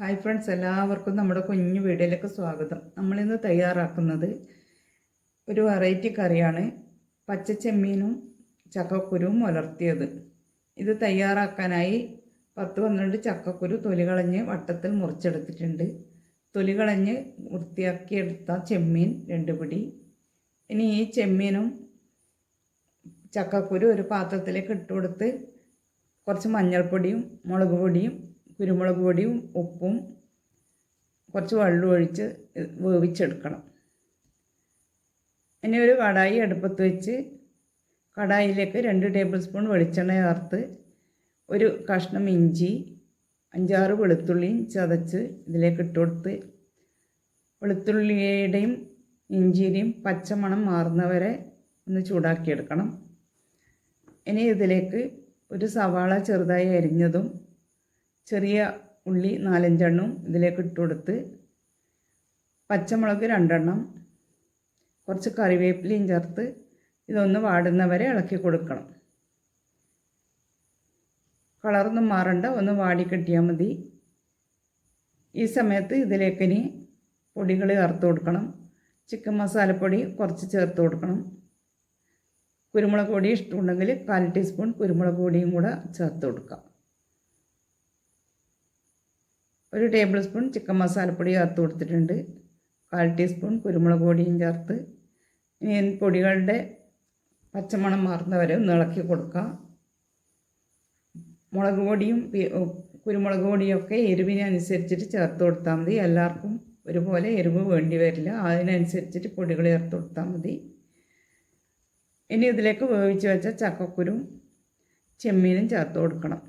Hi friends എല്ലാവർക്കും നമ്മുടെ കുഞ്ഞു വീഡിയോയിലേക്ക് സ്വാഗതം. നമ്മളിന്ന് തയ്യാറാക്കുന്നത് ഒരു വെറൈറ്റി കറിയാണ്. പച്ചച്ചെമ്മീനും ചക്കക്കുരുവും ഉലർത്തിയത് ഇത് തയ്യാറാക്കാനായി പത്ത് പന്ത്രണ്ട് ചക്കക്കുരു തൊലി കളഞ്ഞ് വട്ടത്തിൽ മുറിച്ചെടുത്തിട്ടുണ്ട്. തൊലി കളഞ്ഞ് വൃത്തിയാക്കിയെടുത്ത ചെമ്മീൻ രണ്ട് പിടി. ഇനി ഈ ചെമ്മീനും ചക്കക്കുരു ഒരു പാത്രത്തിലേക്ക് ഇട്ടുകൊടുത്ത് കുറച്ച് മഞ്ഞൾപ്പൊടിയും മുളക് പൊടിയും കുരുമുളക് പൊടിയും ഉപ്പും കുറച്ച് വെള്ളം ഒഴിച്ച് വേവിച്ചെടുക്കണം. ഇനി ഒരു കടായി അടുപ്പത്ത് വെച്ച് കടായിലേക്ക് രണ്ട് ടേബിൾ സ്പൂൺ വെളിച്ചെണ്ണ ചേർത്ത് ഒരു കഷ്ണം ഇഞ്ചി അഞ്ചാറ് വെളുത്തുള്ളിയും ചതച്ച് ഇതിലേക്ക് ഇട്ട് കൊടുത്ത് വെളുത്തുള്ളിയുടെയും ഇഞ്ചിയുടെയും പച്ചമണം മാറുന്നവരെ ഒന്ന് ചൂടാക്കിയെടുക്കണം. ഇനി ഇതിലേക്ക് ഒരു സവാള ചെറുതായി അരിഞ്ഞതും ചെറിയ ഉള്ളി നാലഞ്ചെണ്ണം ഇതിലേക്ക് ഇട്ട് കൊടുത്ത് പച്ചമുളക് രണ്ടെണ്ണം കുറച്ച് കറിവേപ്പിലയും ചേർത്ത് ഇതൊന്ന് വാടുന്നവരെ ഇളക്കി കൊടുക്കണം. കളറൊന്നും മാറണ്ട ഒന്ന് വാടി മതി. ഈ സമയത്ത് ഇതിലേക്ക് ഇനി പൊടികൾ ചേർത്ത് കൊടുക്കണം. ചിക്കൻ മസാലപ്പൊടി കുറച്ച് ചേർത്ത് കൊടുക്കണം. കുരുമുളക് പൊടി ഇഷ്ടമുണ്ടെങ്കിൽ കാൽ ടീസ്പൂൺ കുരുമുളക് പൊടിയും കൂടെ ചേർത്ത് കൊടുക്കാം. ഒരു ടേബിൾ സ്പൂൺ ചിക്കൻ മസാലപ്പൊടി ചേർത്ത് കൊടുത്തിട്ടുണ്ട്. കാൽ ടീസ്പൂൺ കുരുമുളക് പൊടിയും ചേർത്ത്. ഇനി പൊടികളുടെ പച്ചമണം മാറുന്നവരെ ഒന്ന് ഇളക്കി കൊടുക്കാം. മുളക് പൊടിയും കുരുമുളക് പൊടിയൊക്കെ എരിവിനനുസരിച്ചിട്ട് ചേർത്ത് കൊടുത്താൽ മതി. എല്ലാവർക്കും ഒരുപോലെ എരിവ് വേണ്ടി വരില്ല. അതിനനുസരിച്ചിട്ട് പൊടികൾ ചേർത്ത് കൊടുത്താൽ മതി. ഇനി ഇതിലേക്ക് വേവിച്ച് വെച്ച ചക്കക്കുരും ചെമ്മീനും ചേർത്ത് കൊടുക്കണം.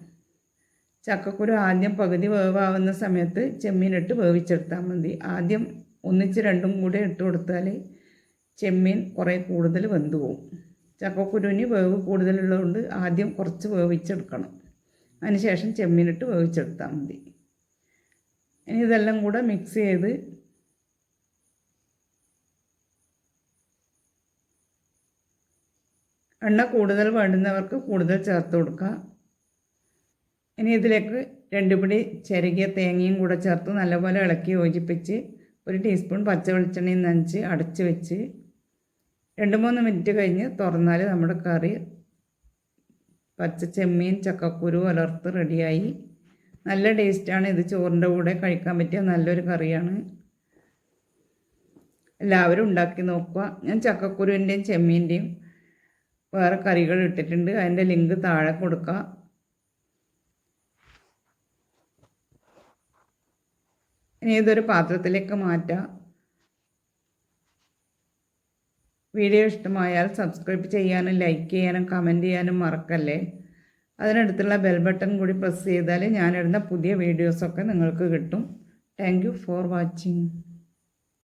ചക്കക്കുരു ആദ്യം പകുതി വേവാവുന്ന സമയത്ത് ചെമ്മീനിട്ട് വേവിച്ചെടുത്താൽ മതി. ആദ്യം ഒന്നിച്ച് രണ്ടും കൂടെ ഇട്ട് കൊടുത്താൽ ചെമ്മീൻ കുറേ കൂടുതൽ വെന്ത് പോകും ചക്കക്കുരുവിന് വേവ് കൂടുതലുള്ളതുകൊണ്ട് ആദ്യം കുറച്ച് വേവിച്ചെടുക്കണം. അതിനുശേഷം ചെമ്മീനിട്ട് വേവിച്ചെടുത്താൽ മതി. ഇനി ഇതെല്ലാം കൂടെ മിക്സ് ചെയ്ത് എണ്ണ കൂടുതൽ വേണ്ടുന്നവർക്ക് കൂടുതൽ ചേർത്ത് കൊടുക്കുക ഇനി ഇതിലേക്ക് രണ്ട് പിടി ചെറുകിയ തേങ്ങയും കൂടെ ചേർത്ത് നല്ലപോലെ ഇളക്കി യോജിപ്പിച്ച് ഒരു ടീസ്പൂൺ പച്ച വെളിച്ചെണ്ണയും നനച്ച് അടച്ച് വെച്ച് രണ്ട് മൂന്ന് മിനിറ്റ് കഴിഞ്ഞ് തുറന്നാൽ നമ്മുടെ കറി പച്ച ചെമ്മീൻ ചക്കക്കുരു വളർത്ത് റെഡിയായി. നല്ല ടേസ്റ്റാണ്. ഇത് ചോറിന്റെ കൂടെ കഴിക്കാൻ പറ്റിയ നല്ലൊരു കറിയാണ്. എല്ലാവരും ഉണ്ടാക്കി നോക്കുക. ഞാൻ ചക്കക്കുരുവിന്റെയും ചെമ്മീന്റെയും വേറെ കറികൾ ഇട്ടിട്ടുണ്ട്. അതിന്റെ ലിങ്ക് താഴെ കൊടുക്കുക ഇനി ഇതൊരു പാത്രത്തിലേക്ക് മാറ്റാം. വീഡിയോ ഇഷ്ടമായാൽ സബ്സ്ക്രൈബ് ചെയ്യാനും ലൈക്ക് ചെയ്യാനും കമന്റ് ചെയ്യാനും മറക്കല്ലേ? അതിനടുത്തുള്ള ബെൽ ബട്ടൺ കൂടി പ്രസ് ചെയ്താൽ ഞാനിടുന്ന പുതിയ വീഡിയോസൊക്കെ നിങ്ങൾക്ക് കിട്ടും. Thank for watching.